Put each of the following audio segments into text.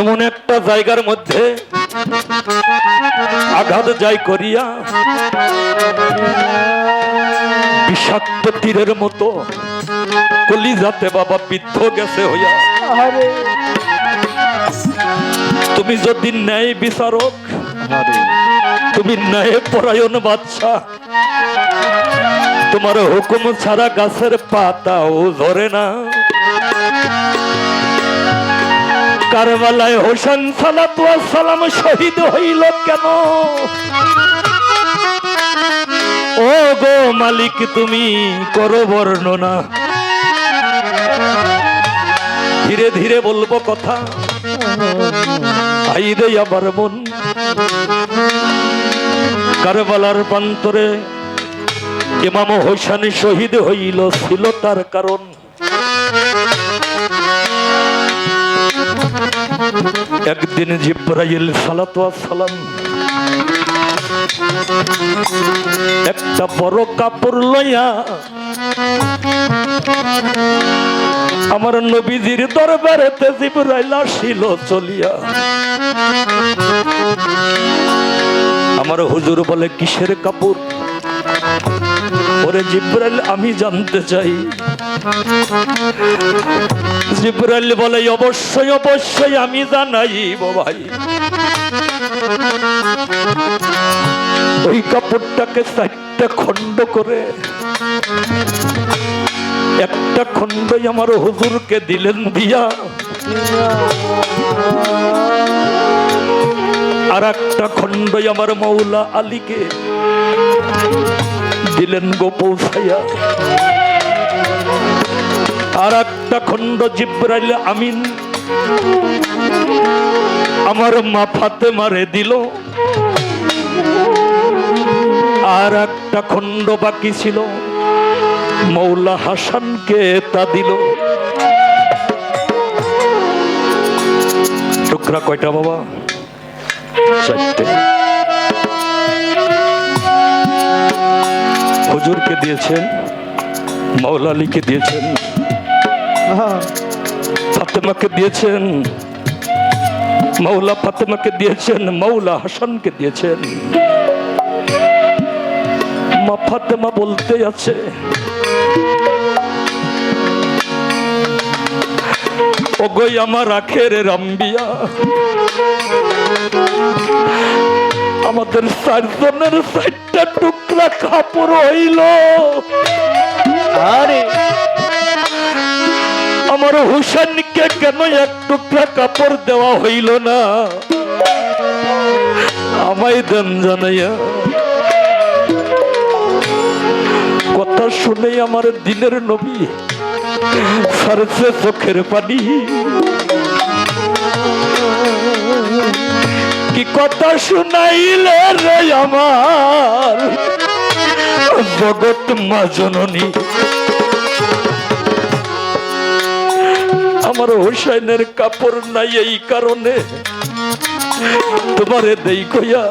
এমন একটা জায়গার মধ্যে আঘাত যাই করিয়া বিষাক্ত তীরের মতো কলিজাতে বাবা বিদ্ধ গেছে হইয়া। তুমি যদি ন্যায় বিচারক তুমি ন্যায় পরায়ণ বাচ্চা তোমার হুকুম ছাড়া গাছের পাতাও ধরে না। কারবালায় হোসেন সালাম শহীদ হইল কেন? ও গো মালিক, তুমি করো বর্ণনা। ধীরে ধীরে বলব কথা। আই রে আবার মন। কারবালার প্রান্তরে ইমাম হোসেন শহীদ হইল ছিল তার কারণ। একদিন জিব্রাইল সালাম একটা বড় কাপড় লইয়া আমার নবীজির দরবারেতে জিব্রাইল আসিল চলিয়া। আমার হুজুর বলে, কিসের কাপড়? ওরে জিব্রাইল, আমি জানতে চাই। জিব্রাইল বলে, অবশ্যই অবশ্যই আমি জানাইব ভাই। ওই কাপড়টাকে চারটা খণ্ড করে, একটা খণ্ডই আমার হুজুরকে দিলেন দিয়া, আর একটা খণ্ডই আমার মৌলা আলীকে দিলেন গো পৌঁছাইয়া। আর একটা খণ্ড জিব্রাইল আমিন আমার মা ফাতে মারে দিল। আর একটা খণ্ড বাকি ছিল। মৌলা হাসানকে তা দিল। টুকরা কয়টা বাবা? হুজুরকে দিয়েছেন। আলীকে দিয়েছেন। ফাতেমাকে দিয়েছেন। মৌলা ফাতেমাকে দিয়েছেন মৌলা হাসানকে দিয়েছেন। মা ফাতেমা বলতে আছে। ওগই আমার আখের রাম্বিয়া আমাদের চারজনের চারটা টুকরা কাপড় হইল। আরে, আমার হুসেনকে কেন এক টুকরা কাপড় দেওয়া হইল না? আমায় দেন জানাইয়া। কথা শুনে আমার দিনের নবী সারছে চোখের পানি। কি কথা শুনাইলে রে আমার? জগৎ মা জননী। আমার হোসেনের কাপড় নাই এই কারণে তোমারে দেই কইয়া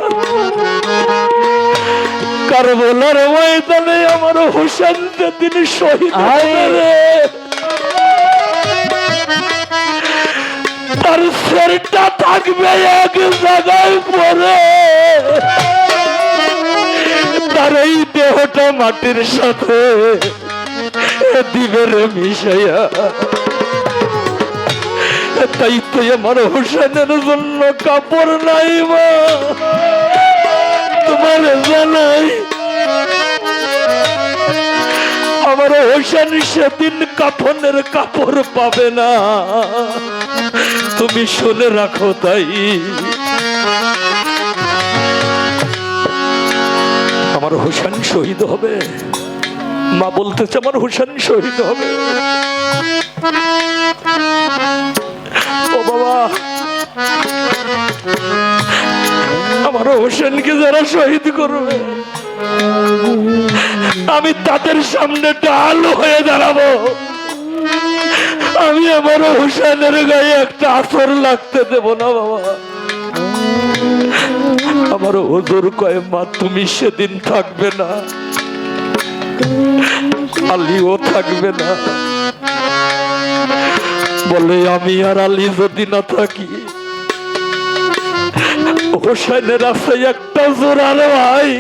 কারবলার ময়দানে আমার হোসেন যেদিন শহীদ তার শরীরটা থাকবে এক জায়গায় পরে তার এই দেহটা মাটির সাথে দিবে রে মিশাইয়া। তাই তো আমার হোসেনের জন্য কাপড় নাই মা। তোমার জানাই, আমার হোসেন সেদিন কাফনের কাপড় পাবে না। তুমি শুনে রাখো তাই। আমার হোসেন শহীদ হবে। মা বলতেছে, আমার হোসেন শহীদ হবে। ও বাবা, আমার হোসেনকে যারা শহীদ করবে, আমি তাদের সামনে ডাল হয়ে দাঁড়াবো। আমি আমার হোসেনের গায়ে একটা আসর লাগতে দেব না, বাবা। আমার হুজুর কয়, মা, তুমি সেদিন থাকবে না। আলিও থাকবে না। বলে, আমি আর আলী যদি না থাকি, হোসেনের আছে একটা জোরার ভাই।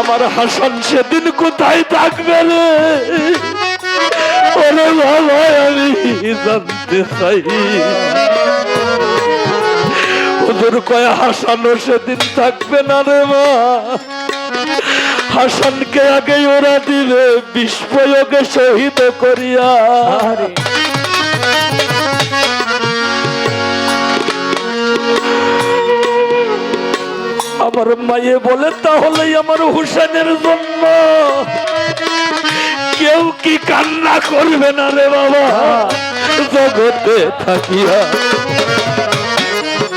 আমার হাসান সেদিন কোথায় থাকবে রে? ওরে বাবা, আমি জানতে চাই। ওদের কয়ে হাসানও সেদিন থাকবে না রে মা। হাসানকে আগে ওরা বিষ প্রয়োগে শহীদ করিয়া। আমার মায়ে বলে তাহলে আমার হুসেনের জন্য কেউ কি কান্না করবে না রে বাবা? জগতে থাকিয়া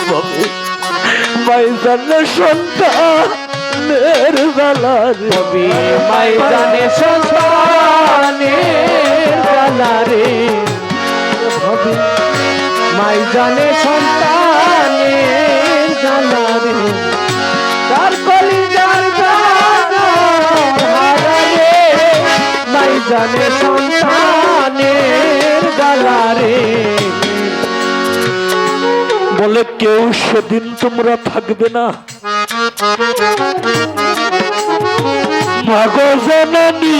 বাবু। মাই জানে সন্তানের জ্বালার কবি মাই জানে সন্তানের জ্বালা রে। কবি মাই জানে সন্তানের জ্বালা রে। তার কলিজার জ্বালা রে মাই সন্তানের জ্বালা রে। বলে কেউ সেদিন তোমরা থাকবে না। মাগো জননী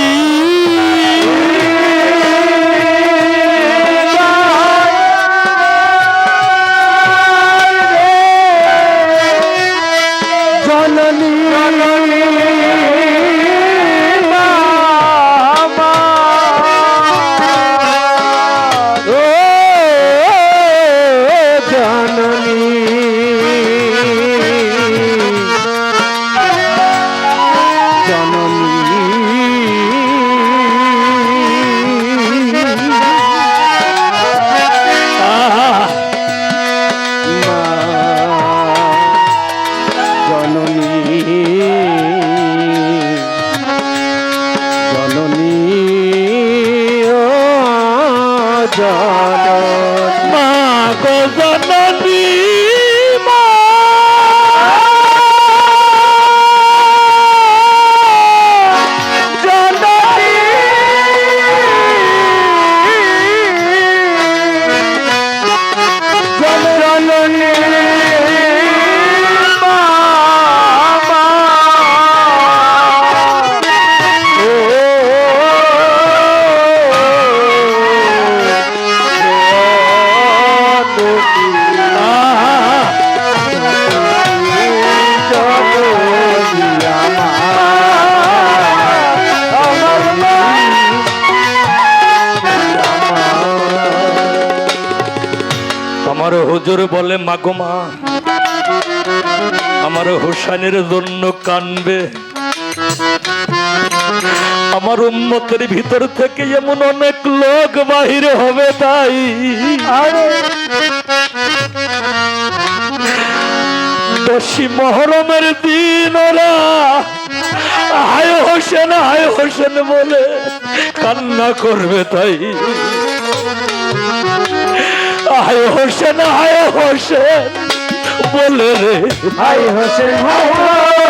আমার হুজুর বলে মাগো মা আমার হোসেনের জন্য কানবে। আমার উন্মতের ভিতর থেকে এমন অনেক লোক বাহির হবে তাই। দশী মহরমের দিন ওরা হায় হোসেন হায় হোসেন বলে কান্না করবে তাই। হায় হোসেন হায় হোসেন। বলে রে হাই হোসেন হাই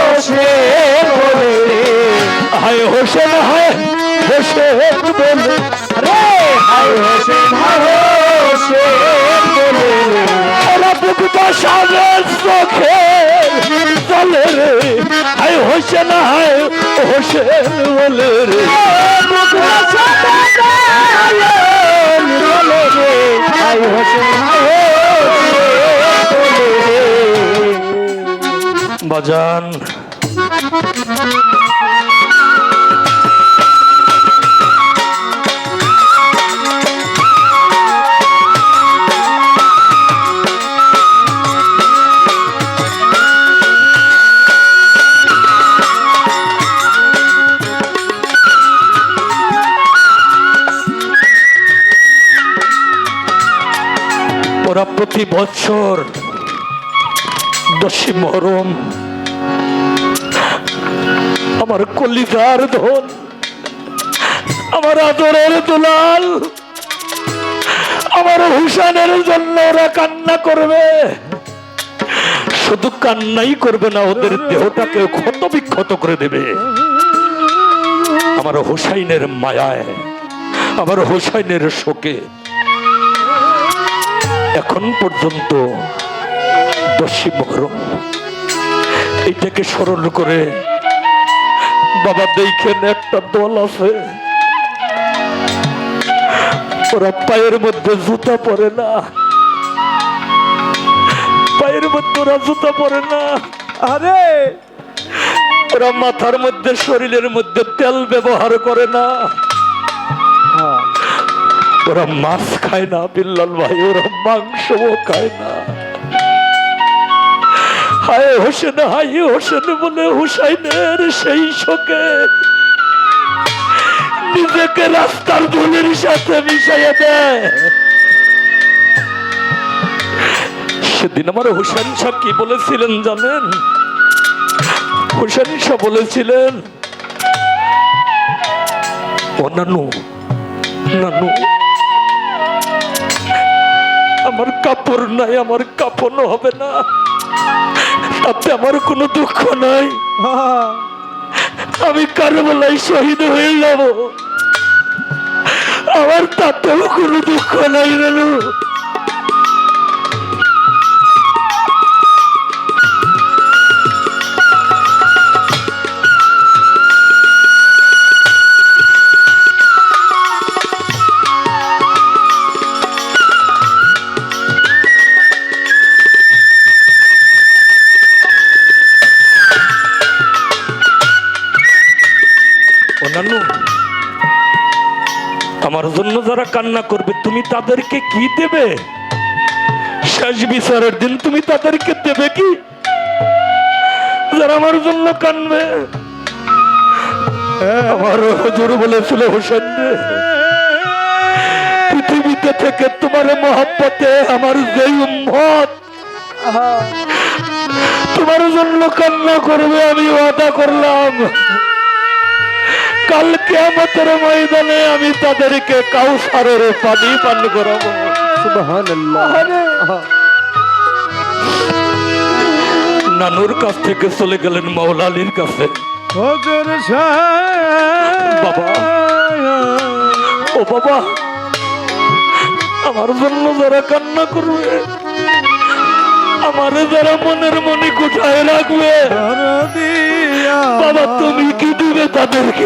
হোসেন বলে রে। হায় হোসেন হায় হোসেন বলে রে। হাই হোসেন হোসেন বলে রে। ওরা বুক বসাবে চোখে চলে রে। হায় হোসেন হায় হোসেন বলে রে। বুক বলে রে বাজান। প্রতি বছর দশী মহরম আমার কলিজার ধন, আমার আদরের দুলাল, আমার হুসানের জন্য ওরা কান্না করবে। শুধু কান্নাই করবে না, ওদের দেহটাকে ক্ষত বিক্ষত করে দেবে। আমার হুসাইনের মায়ায়, আমার হুসাইনের শোকে এখন পর্যন্ত দশী মহরম। এইটাকে স্মরণ করে বাবা দেখেন একটা দল আছে। ওরা পায়ের মধ্যে জুতা পরে না। পায়ের মধ্যে ওরা জুতা পরে না। আরে! ওরা মাথার মধ্যে শরীরের মধ্যে তেল ব্যবহার করে না। হ্যাঁ। ওরা মাছ খায় না, বিল্লাল ভাই, ওরা মাংসও খায় না। হায় হোসেন হাই হোসেন বলে হুসাইনের সেই শোকে। নিজেকে রাস্তার ধুলির সাথে মিশাইয়ে দেয় সেদিন আমার হুসেন শাহ কি বলেছিলেন জানেন? হুসেন শাহ বলেছিলেন, ও নানু নানু আমার কাপড় নাই, আমার কাপড় হবে না। তাতে আমার কোনো দুঃখ নাই। আমি কারবেলায় শহীদ হয়ে যাব। আমার তাতেও কোনো দুঃখ নাই নানু যারা কান্না করবে, তুমি তাদেরকে কি দেবে? শেষ বিচারের দিন তুমি তাদেরকে দেবে কি? যারা আমার জন্য কানবে আমার হজুর বলেছিল, হোসেন, পৃথিবীতে থেকে তোমার মহাব্বতে আমার যেই উম্মত। তোমার জন্য কান্না করবে, আমি ওয়াদা করলাম। কালকে আমাদের ময়দানে আমি তাদেরকে কাউসারের পানি পান করাবো। নানুর কাছ থেকে চলে গেলেন মাওলা আলীর কাছে বাবা। ও বাবা আমার জন্য যারা কান্না করবে আমারে যারা মনের মনে কোথায় রাখবে বাবা তুমি কি দিবে তাদেরকে